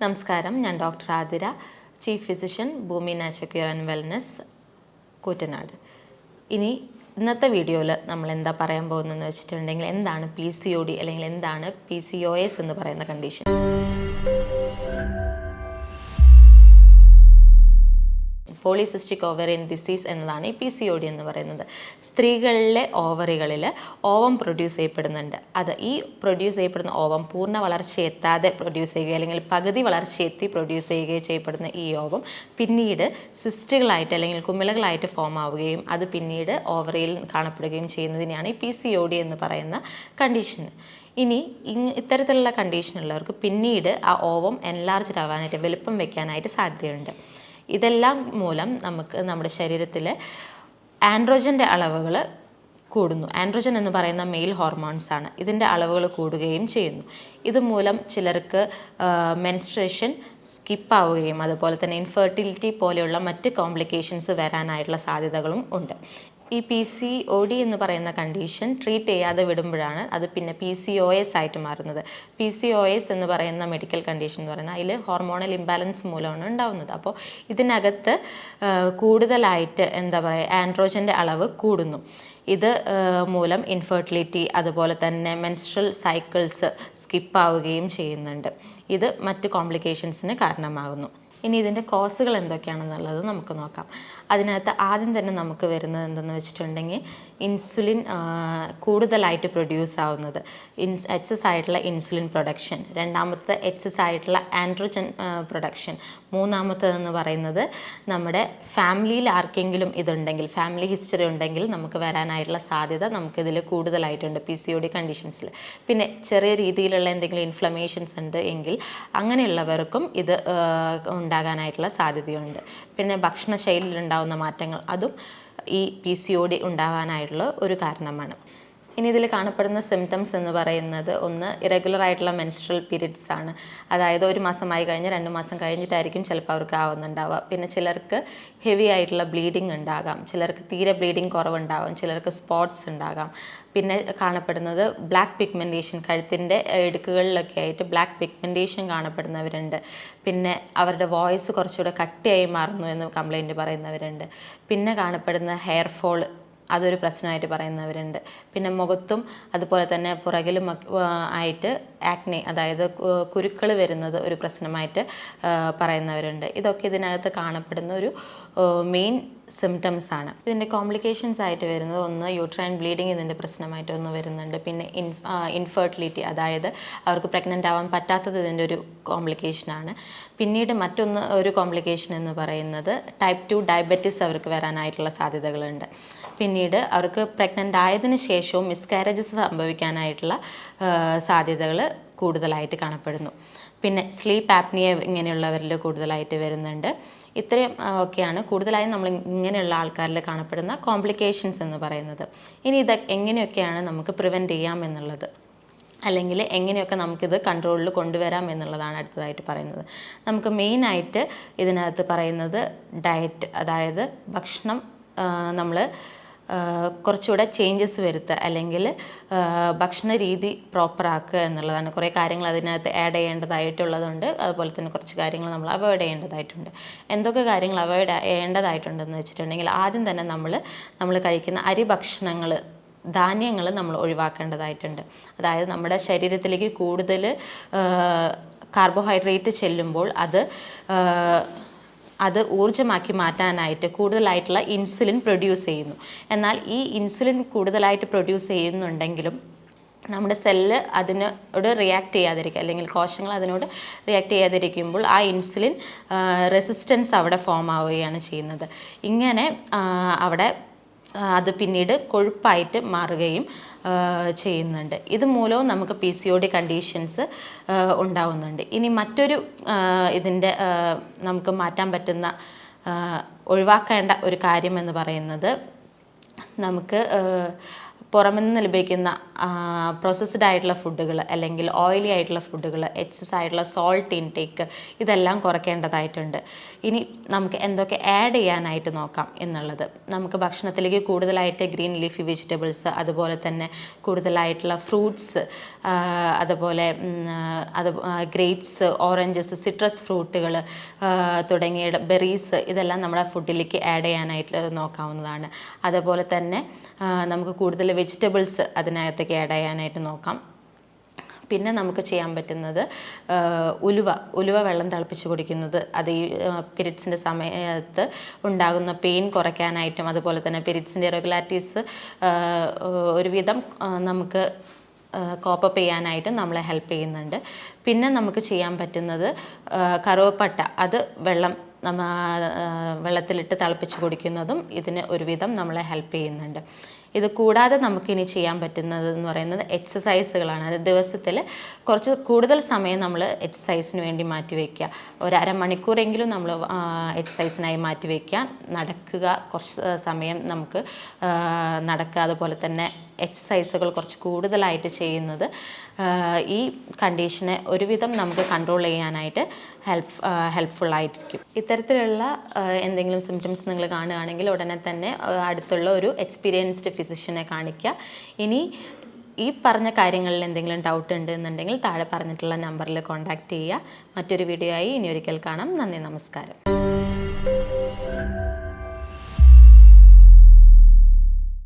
നമസ്കാരം. ഞാൻ doctor Athira chief physician Bhoomi nature cure and wellness Koottanad. ഇനി ഇന്നത്തെ വീഡിയോയിൽ നമ്മൾ എന്താ പറയാൻ പോകുന്നതെന്ന് വെച്ചിട്ടുണ്ടെങ്കിൽ എന്താണ് പി സി ഒ ഡി അല്ലെങ്കിൽ എന്താണ് പി സി ഒ എസ് എന്ന് പറയുന്ന കണ്ടീഷൻ പോളിസിസ്റ്റിക് ഓവറിയൻ ഡിസീസ് എന്നതാണ് ഈ പി സി ഒ ഡി എന്ന് പറയുന്നത്. സ്ത്രീകളിലെ ഓവറികളിൽ ഓവം പ്രൊഡ്യൂസ് ചെയ്യപ്പെടുന്നുണ്ട്. അത് ഈ പ്രൊഡ്യൂസ് ചെയ്യപ്പെടുന്ന ഓവം പൂർണ വളർച്ച എത്താതെ പ്രൊഡ്യൂസ് ചെയ്യുകയോ അല്ലെങ്കിൽ പകുതി വളർച്ച എത്തി പ്രൊഡ്യൂസ് ചെയ്യുകയോ ചെയ്യപ്പെടുന്ന ഈ ഓവം പിന്നീട് സിസ്റ്റുകളായിട്ട് അല്ലെങ്കിൽ കുമിളകളായിട്ട് ഫോം ആവുകയും അത് പിന്നീട് ഓവറിയിൽ കാണപ്പെടുകയും ചെയ്യുന്നതിനെയാണ് ഈ പി സി ഒ ഡി എന്ന് പറയുന്ന കണ്ടീഷൻ ഇനി ഇത്തരത്തിലുള്ള കണ്ടീഷനുള്ളവർക്ക് പിന്നീട് ആ ഓവം എൻലാർജ്ഡ് ആവാനായിട്ട് വലുപ്പം വെക്കാനായിട്ട് സാധ്യതയുണ്ട്. ഇതെല്ലാം മൂലം നമുക്ക് നമ്മുടെ ശരീരത്തിൽ ആൻഡ്രോജന്റെ അളവുകൾ കൂടുന്നു. ആൻഡ്രോജൻ എന്ന് പറയുന്ന മെയിൽ ഹോർമോൺസ് ആണ്. ഇതിന്റെ അളവുകൾ കൂടുകയും ചെയ്യുന്നു. ഇതുമൂലം ചിലർക്ക് മെൻസ്ട്രേഷൻ സ്കിപ്പാവുകയും അതുപോലെ തന്നെ ഇൻഫെർട്ടിലിറ്റി പോലെയുള്ള മറ്റ് കോംപ്ലിക്കേഷൻസ് വരാനായിട്ടുള്ള സാധ്യതകളും ഉണ്ട്. ഈ പി സി ഒ ഡി എന്ന് പറയുന്ന കണ്ടീഷൻ ട്രീറ്റ് ചെയ്യാതെ വിടുമ്പോഴാണ് അത് പിന്നെ പി സി ഒ എസ് ആയിട്ട് മാറുന്നത്. പി സി ഒ എസ് എന്ന് പറയുന്ന മെഡിക്കൽ കണ്ടീഷൻ എന്ന് പറയുന്നത് അതിൽ ഹോർമോണൽ ഇംബാലൻസ് മൂലമാണ് ഉണ്ടാവുന്നത്. അപ്പോൾ ഇതിനകത്ത് കൂടുതലായിട്ട് എന്താ പറയുക ആൻഡ്രോജന്റെ അളവ് കൂടുന്നു. ഇത് മൂലം ഇൻഫെർട്ടിലിറ്റി അതുപോലെ തന്നെ മെൻസ്ട്രൽ സൈക്കിൾസ് സ്കിപ്പ് ആവുകയും ചെയ്യുന്നുണ്ട്. ഇത് മറ്റ് കോംപ്ലിക്കേഷൻസിന് കാരണമാകുന്നു. ഇനി ഇതിന്റെ കോസുകൾ എന്തൊക്കെയാണെന്നുള്ളത് നമുക്ക് നോക്കാം. അതിനകത്ത് ആദ്യം തന്നെ നമുക്ക് വരുന്നത് എന്തെന്ന് വെച്ചിട്ടുണ്ടെങ്കിൽ ഇൻസുലിൻ കൂടുതലായിട്ട് പ്രൊഡ്യൂസ് ആവുന്നത് ഇൻസ് എക്സസ് ആയിട്ടുള്ള ഇൻസുലിൻ പ്രൊഡക്ഷൻ. രണ്ടാമത്തെ എക്സസ് ആയിട്ടുള്ള ആൻഡ്രോജൻ പ്രൊഡക്ഷൻ. മൂന്നാമത്തേതെന്ന് പറയുന്നത് നമ്മുടെ ഫാമിലിയിൽ ആർക്കെങ്കിലും ഇതുണ്ടെങ്കിൽ ഫാമിലി ഹിസ്റ്ററി ഉണ്ടെങ്കിൽ നമുക്ക് വരാനായിട്ടുള്ള സാധ്യത നമുക്കിതിൽ കൂടുതലായിട്ടുണ്ട് പി സി ഒ ഡി കണ്ടീഷൻസിൽ പിന്നെ ചെറിയ രീതിയിലുള്ള എന്തെങ്കിലും ഇൻഫ്ലമേഷൻസ് ഉണ്ട് എങ്കിൽ അങ്ങനെയുള്ളവർക്കും ഇത് ആ, ഉണ്ടാകാനായിട്ടുള്ള സാധ്യതയുണ്ട്. പിന്നെ ഭക്ഷണശൈലിയിൽ ഉണ്ടാകുന്ന മാറ്റങ്ങൾ അതും ഈ പി സി ഒ ഡി ഉണ്ടാകാനായിട്ടുള്ള ഒരു കാരണമാണ്. ഇനി ഇതിൽ കാണപ്പെടുന്ന സിംറ്റംസ് എന്ന് പറയുന്നത് ഒന്ന് ഇറഗുലർ ആയിട്ടുള്ള മെൻസ്ട്രൽ പീരീഡ്സ് ആണ്. അതായത് ഒരു മാസമായി കഴിഞ്ഞ് രണ്ട് മാസം കഴിഞ്ഞിട്ടായിരിക്കും ചിലപ്പോൾ അവർക്ക് ആവുന്നുണ്ടാവുക. പിന്നെ ചിലർക്ക് ഹെവി ആയിട്ടുള്ള ബ്ലീഡിങ് ഉണ്ടാകാം. ചിലർക്ക് തീരെ ബ്ലീഡിങ് കുറവുണ്ടാകും ചിലർക്ക് സ്പോട്ട്സ് ഉണ്ടാകാം. പിന്നെ കാണപ്പെടുന്നത് ബ്ലാക്ക് പിഗ്മെന്റേഷൻ കഴുത്തിന്റെ ഇടുക്കുകളിലൊക്കെ ആയിട്ട് ബ്ലാക്ക് പിഗ്മെന്റേഷൻ കാണപ്പെടുന്നവരുണ്ട്. പിന്നെ അവരുടെ വോയിസ് കുറച്ചുകൂടെ കട്ടിയായി മാറുന്നു എന്ന് കംപ്ലൈന്റ് പറയുന്നവരുണ്ട്. പിന്നെ കാണപ്പെടുന്ന ഹെയർ ഫോൾ അതൊരു പ്രശ്നമായിട്ട് പറയുന്നവരുണ്ട്. പിന്നെ മുഖത്തും അതുപോലെ തന്നെ പുറകിലും ആയിട്ട് ആക്നെ അതായത് കുരുക്കൾ വരുന്നത് ഒരു പ്രശ്നമായിട്ട് പറയുന്നവരുണ്ട്. ഇതൊക്കെ ഇതിനകത്ത് കാണപ്പെടുന്ന ഒരു മെയിൻ സിംറ്റംസ് ആണ്. ഇതിന്റെ കോംപ്ലിക്കേഷൻസ് ആയിട്ട് വരുന്നത് ഒന്ന് യൂട്രൈൻ ബ്ലീഡിങ് ഇതിന്റെ പ്രശ്നമായിട്ട് ഒന്ന് വരുന്നുണ്ട്. പിന്നെ ഇൻ ഇൻഫെർട്ടിലിറ്റി അതായത് അവർക്ക് പ്രഗ്നന്റ് ആവാൻ പറ്റാത്തത് ഇതിന്റെ ഒരു കോംപ്ലിക്കേഷനാണ് പിന്നീട് മറ്റൊന്ന് ഒരു കോംപ്ലിക്കേഷൻ എന്ന് പറയുന്നത് ടൈപ്പ് ടു ഡയബറ്റിസ് അവർക്ക് വരാനായിട്ടുള്ള സാധ്യതകളുണ്ട്. പിന്നീട് അവർക്ക് പ്രഗ്നന്റ് ആയതിന് ശേഷവും മിസ്കാരേജസ് സംഭവിക്കാനായിട്ടുള്ള സാധ്യതകൾ കൂടുതലായിട്ട് കാണപ്പെടുന്നു. പിന്നെ സ്ലീപ്പ് ആപ്നിയ ഇങ്ങനെയുള്ളവരിൽ കൂടുതലായിട്ട് വരുന്നുണ്ട്. ഇത്രയും ഒക്കെയാണ് കൂടുതലായും നമ്മൾ ഇങ്ങനെയുള്ള ആൾക്കാരിൽ കാണപ്പെടുന്ന കോംപ്ലിക്കേഷൻസ് എന്ന് പറയുന്നത്. ഇനി ഇത് എങ്ങനെയൊക്കെയാണ് നമുക്ക് പ്രിവെന്റ് ചെയ്യാം എന്നുള്ളത്? അല്ലെങ്കിൽ എങ്ങനെയൊക്കെ നമുക്കിത് കൺട്രോളിൽ കൊണ്ടുവരാം എന്നുള്ളതാണ് അടുത്തതായിട്ട് പറയുന്നത്. നമുക്ക് മെയിനായിട്ട് ഇതിനകത്ത് പറയുന്നത് ഡയറ്റ് അതായത് ഭക്ഷണം നമ്മൾ കുറച്ചുകൂടെ ചേഞ്ചസ് വരുത്തുക അല്ലെങ്കിൽ ഭക്ഷണ രീതി പ്രോപ്പറാക്കുക എന്നുള്ളതാണ്. കുറേ കാര്യങ്ങൾ അതിനകത്ത് ആഡ് ചെയ്യേണ്ടതായിട്ടുള്ളതുണ്ട്. അതുപോലെ തന്നെ കുറച്ച് കാര്യങ്ങൾ നമ്മൾ അവോയ്ഡ് ചെയ്യേണ്ടതായിട്ടുണ്ട്. എന്തൊക്കെ കാര്യങ്ങൾ അവോയ്ഡ് ചെയ്യേണ്ടതായിട്ടുണ്ടെന്ന് വെച്ചിട്ടുണ്ടെങ്കിൽ ആദ്യം തന്നെ നമ്മൾ നമ്മൾ കഴിക്കുന്ന അരി ഭക്ഷണങ്ങൾ ധാന്യങ്ങൾ നമ്മൾ ഒഴിവാക്കേണ്ടതായിട്ടുണ്ട്. അതായത് നമ്മുടെ ശരീരത്തിലേക്ക് കൂടുതൽ കാർബോഹൈഡ്രേറ്റ് ചെല്ലുമ്പോൾ അത് അത് ഊർജമാക്കി മാറ്റാനായിട്ട് കൂടുതലായിട്ടുള്ള ഇൻസുലിൻ പ്രൊഡ്യൂസ് ചെയ്യുന്നു. എന്നാൽ ഈ ഇൻസുലിൻ കൂടുതലായിട്ട് പ്രൊഡ്യൂസ് ചെയ്യുന്നുണ്ടെങ്കിലും നമ്മുടെ സെല്ല് അതിനോട് റിയാക്ട് ചെയ്യാതിരിക്കുക അല്ലെങ്കിൽ കോശങ്ങൾ അതിനോട് റിയാക്ട് ചെയ്യാതിരിക്കുമ്പോൾ ആ ഇൻസുലിൻ റെസിസ്റ്റൻസ് അവിടെ ഫോം ആവുകയാണ് ചെയ്യുന്നത്. ഇങ്ങനെ അവിടെ അത് പിന്നീട് കൊഴുപ്പായിട്ട് മാറുകയും ചെയ്യുന്നുണ്ട്. ഇതുമൂലവും നമുക്ക് P C O D conditions ഉണ്ടാവുന്നുണ്ട്. ഇനി മറ്റൊരു ഇതിന്റെ നമുക്ക് മാറ്റാൻ പറ്റുന്ന ഒഴിവാക്കേണ്ട ഒരു കാര്യം എന്ന് പറയുന്നത് നമുക്ക് പുറമെന്ന് ലഭിക്കുന്ന പ്രോസസ്ഡ് ആയിട്ടുള്ള ഫുഡുകൾ അല്ലെങ്കിൽ ഓയിലി ആയിട്ടുള്ള ഫുഡുകൾ എക്സസ് ആയിട്ടുള്ള സോൾട്ട് ഇൻടേക്ക് ഇതെല്ലാം കുറയ്ക്കേണ്ടതായിട്ടുണ്ട്. ഇനി നമുക്ക് എന്തൊക്കെ ആഡ് ചെയ്യാനായിട്ട് നോക്കാം എന്നുള്ളത്. നമുക്ക് ഭക്ഷണത്തിലേക്ക് കൂടുതലായിട്ട് ഗ്രീൻ ലീഫി വെജിറ്റബിൾസ് അതുപോലെ തന്നെ കൂടുതലായിട്ടുള്ള ഫ്രൂട്ട്സ് അതുപോലെ അത് ഗ്രേപ്സ് ഓറഞ്ചസ് സിട്രസ് ഫ്രൂട്ടുകൾ തുടങ്ങിയ ബെറീസ് ഇതെല്ലാം നമ്മുടെ ഫുഡിലേക്ക് ആഡ് ചെയ്യാനായിട്ട് നോക്കാവുന്നതാണ്. അതുപോലെ തന്നെ നമുക്ക് കൂടുതൽ വെജിറ്റബിൾസ് അതിനകത്തേക്ക് ആഡ് ചെയ്യാനായിട്ട് നോക്കാം. പിന്നെ നമുക്ക് ചെയ്യാൻ പറ്റുന്നത് ഉലുവ ഉലുവ വെള്ളം തിളപ്പിച്ച് കുടിക്കുന്നത്. അത് ഈ പിരിഡ്സിന്റെ സമയത്ത് ഉണ്ടാകുന്ന പെയിൻ കുറയ്ക്കാനായിട്ടും അതുപോലെ തന്നെ പിരിഡ്സിന്റെ ഇറഗുലാരിറ്റീസ് ഒരുവിധം നമുക്ക് കോപ്പപ്പ് ചെയ്യാനായിട്ട് നമ്മളെ ഹെൽപ്പ് ചെയ്യുന്നുണ്ട്. പിന്നെ നമുക്ക് ചെയ്യാൻ പറ്റുന്നത് കറുവപ്പട്ട. അത് വെള്ളം നമ്മ വെള്ളത്തിലിട്ട് തിളപ്പിച്ച് കുടിക്കുന്നതും ഇതിന് ഒരുവിധം നമ്മളെ ഹെൽപ്പ് ചെയ്യുന്നുണ്ട്. ഇത് കൂടാതെ നമുക്കിനി ചെയ്യാൻ പറ്റുന്നത് എന്ന് പറയുന്നത് എക്സസൈസുകളാണ് അത് ദിവസത്തിൽ കുറച്ച് കൂടുതൽ സമയം നമ്മൾ എക്സസൈസിന് വേണ്ടി മാറ്റി വയ്ക്കുക ഒരു അരമണിക്കൂറെങ്കിലും നമ്മൾ എക്സസൈസിനായി മാറ്റി വയ്ക്കുക നടക്കുക കുറച്ച് സമയം നമുക്ക് നടക്കുക. അതുപോലെ തന്നെ എക്സസൈസുകൾ കുറച്ച് കൂടുതലായിട്ട് ചെയ്യുന്നത് ഈ കണ്ടീഷനെ ഒരുവിധം നമുക്ക് കൺട്രോൾ ചെയ്യാനായിട്ട് ഹെൽപ്പ് ഹെൽപ്ഫുള്ളായിരിക്കും ഇത്തരത്തിലുള്ള എന്തെങ്കിലും സിംറ്റംസ് നിങ്ങൾ കാണുകയാണെങ്കിൽ ഉടനെ തന്നെ അടുത്തുള്ള ഒരു എക്സ്പീരിയൻസ്ഡ് ഫിസിഷ്യനെ കാണിക്കുക. ഇനി ഈ പറഞ്ഞ കാര്യങ്ങളിൽ എന്തെങ്കിലും ഡൗട്ട് ഉണ്ട് എന്നുണ്ടെങ്കിൽ താഴെ പറഞ്ഞിട്ടുള്ള നമ്പറിൽ കോൺടാക്റ്റ് ചെയ്യുക. മറ്റൊരു വീഡിയോ ആയി ഇനി ഒരിക്കൽ കാണാം. നന്ദി നമസ്കാരം.